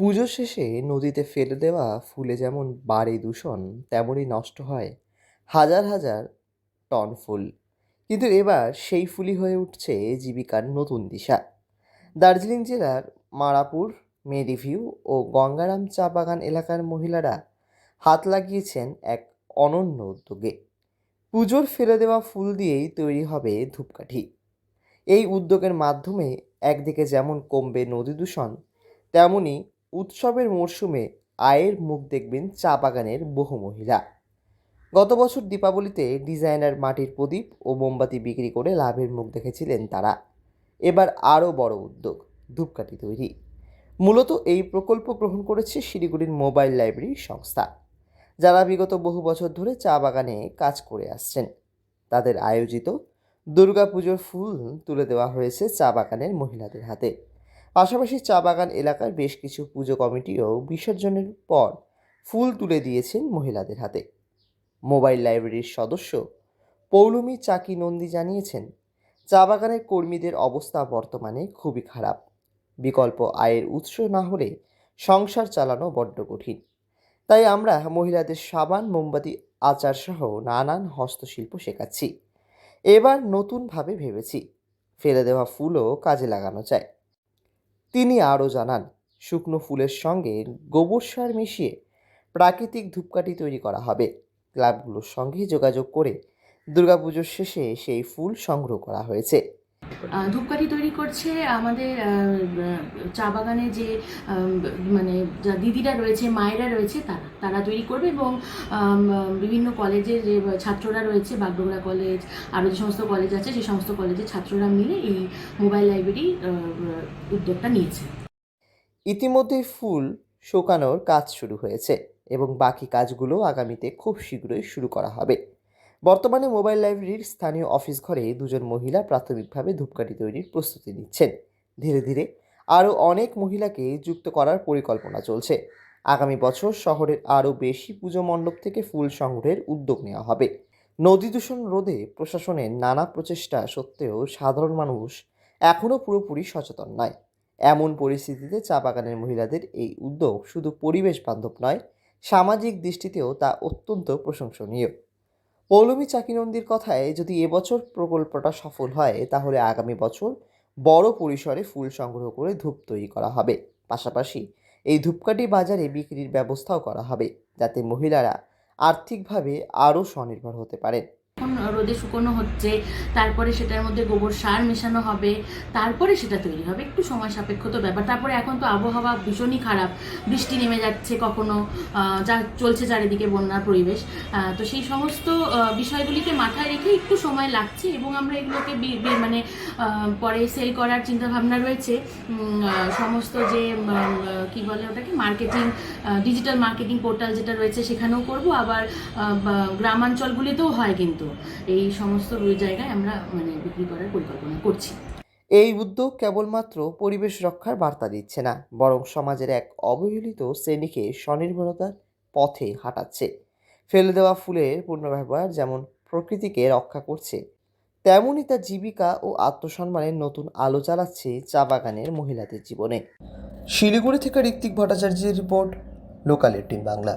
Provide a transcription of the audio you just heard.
পুজো শেষে নদীতে ফেলে দেওয়া ফুলে যেমন বাড়ে দূষণ, তেমনই নষ্ট হয় হাজার হাজার টন ফুল। কিন্তু এবার সেই ফুলই হয়ে উঠছে জীবিকার নতুন দিশা। দার্জিলিং জেলার মারাপুর মেরিভিউ ও গঙ্গারাম চা বাগান এলাকার মহিলারা হাত লাগিয়েছেন এক অনন্য উদ্যোগে। পুজোর ফেলে দেওয়া ফুল দিয়েই তৈরি হবে ধূপকাঠি। এই উদ্যোগের মাধ্যমে একদিকে যেমন কমবে নদী দূষণ তেমনি উৎসবের মরশুমে আয়ের মুখ দেখবেন চা বাগানের বহু মহিলা। গত বছর দীপাবলিতে ডিজাইনার মাটির প্রদীপ ও মোমবাতি বিক্রি করে লাভের মুখ দেখেছিলেন তারা। এবার আরও বড় উদ্যোগ, ধূপকাঠি তৈরি। মূলত এই প্রকল্প গ্রহণ করেছে শিলিগুড়ির মোবাইল লাইব্রেরি সংস্থা, যারা বিগত বহু বছর ধরে চা বাগানে কাজ করে আসছেন। তাদের আয়োজিত দুর্গাপুজোর ফুল তুলে দেওয়া হয়েছে চা বাগানের মহিলাদের হাতে। পাশাপাশি চা বাগান এলাকার বেশ কিছু পুজো কমিটিও বিসর্জনের পর ফুল তুলে দিয়েছেন মহিলাদের হাতে। মোবাইল লাইব্রেরির সদস্য পৌলমী চাকি নন্দী জানিয়েছেন, চা বাগানের কর্মীদের অবস্থা বর্তমানে খুবই খারাপ। বিকল্প আয়ের উৎস না হলে সংসার চালানো বড্ড কঠিন। তাই আমরা মহিলাদের সাবান, মোমবাতি আচার সহ নানান হস্তশিল্প শেখাচ্ছি। এবার নতুনভাবে ভেবেছি, ফেলে দেওয়া ফুলও কাজে লাগানো যায় তিনি আরও জানান, শুকনো ফুলের সঙ্গে গোবর সার মিশিয়ে প্রাকৃতিক ধূপকাঠি তৈরি করা হবে। ক্লাবগুলোর সঙ্গে যোগাযোগ করে দুর্গাপুজোর শেষে সেই ফুল সংগ্রহ করা হয়েছে। ধূপকাঠি। তৈরি করছে আমাদের চা বাগানে যে মানে যা দিদিরা রয়েছে মায়েরা রয়েছে তারা তারা তৈরি করবে এবং বিভিন্ন কলেজের যে ছাত্ররা রয়েছে বাগডোগরা কলেজ আরও যে সমস্ত কলেজ আছে সেই সমস্ত কলেজের ছাত্ররা মিলে এই মোবাইল লাইব্রেরি উদ্যোগটা নিয়েছে। ইতিমধ্যে ফুল শোকানোর কাজ শুরু হয়েছে এবং বাকি কাজগুলো আগামীতে খুব শীঘ্রই শুরু করা হবে। বর্তমানে মোবাইল লাইব্রেরির স্থানীয় অফিস ঘরে দুজন মহিলা প্রাথমিকভাবে ধূপকাঠি তৈরির প্রস্তুতি নিচ্ছেন। ধীরে ধীরে আরও অনেক মহিলাকে যুক্ত করার পরিকল্পনা চলছে। আগামী বছর শহরের আরও বেশি পুজো মণ্ডপ থেকে ফুল সংগ্রহের উদ্যোগ নেওয়া হবে। নদী দূষণ রোধে প্রশাসনের নানা প্রচেষ্টা সত্ত্বেও সাধারণ মানুষ এখনও পুরোপুরি সচেতন নয়। এমন পরিস্থিতিতে চা বাগানের মহিলাদের এই উদ্যোগ শুধু পরিবেশ বান্ধব নয়, সামাজিক দৃষ্টিতেও তা অত্যন্ত প্রশংসনীয়। পৌলমী চাকিনন্দীর কথায় যদি এবছর প্রকল্পটা সফল হয়, তাহলে আগামী বছর বড় পরিসরে ফুল সংগ্রহ করে ধূপ তৈরি করা হবে। পাশাপাশি এই ধূপকাঠি বাজারে বিক্রির ব্যবস্থাও করা হবে, যাতে মহিলারা আর্থিকভাবে আরও স্বনির্ভর হতে পারেন। রোদে শুকনো হচ্ছে, তারপরে সেটার মধ্যে গোবর সার মেশানো হবে, তারপরে সেটা তৈরি হবে। একটু সময় সাপেক্ষ তো ব্যাপার। তারপরে এখন তো আবহাওয়া ভীষণই খারাপ। বৃষ্টি নেমে যাচ্ছে কখনো যা চলছে চারিদিকে বন্যার পরিবেশ। তো সেই সমস্ত বিষয়গুলিকে মাথায় রেখে একটু সময় লাগছে এবং আমরা এগুলোকে মানে পরে সেল করার চিন্তা ভাবনা রয়েছে সমস্ত যে কি বলে ওটাকে? মার্কেটিং ডিজিটাল মার্কেটিং পোর্টাল যেটা রয়েছে সেখানেও করব। আবার গ্রামাঞ্চলগুলিতেও হয় কিন্তু। এই সমস্ত জায়গায় আমরা মানে বিক্রি করার পরিকল্পনা করছি। এই উদ্যোগ কেবলমাত্র পরিবেশ রক্ষার বার্তা দিচ্ছে না, বরং সমাজের এক অবহেলিত শ্রেণীকে স্বনির্ভরতার পথে হাঁটাচ্ছে। ফেলে দেওয়া ফুলের পুনর্ব্যবহার যেমন প্রকৃতিকে রক্ষা করছে, তেমনই তার জীবিকা ও আত্মসম্মানের নতুন আলো জ্বালাচ্ছে চা বাগানের মহিলাদের জীবনে। শিলিগুড়ি থেকে ঋত্বিক ভট্টাচার্যের রিপোর্ট, লোকাল এইটিন বাংলা।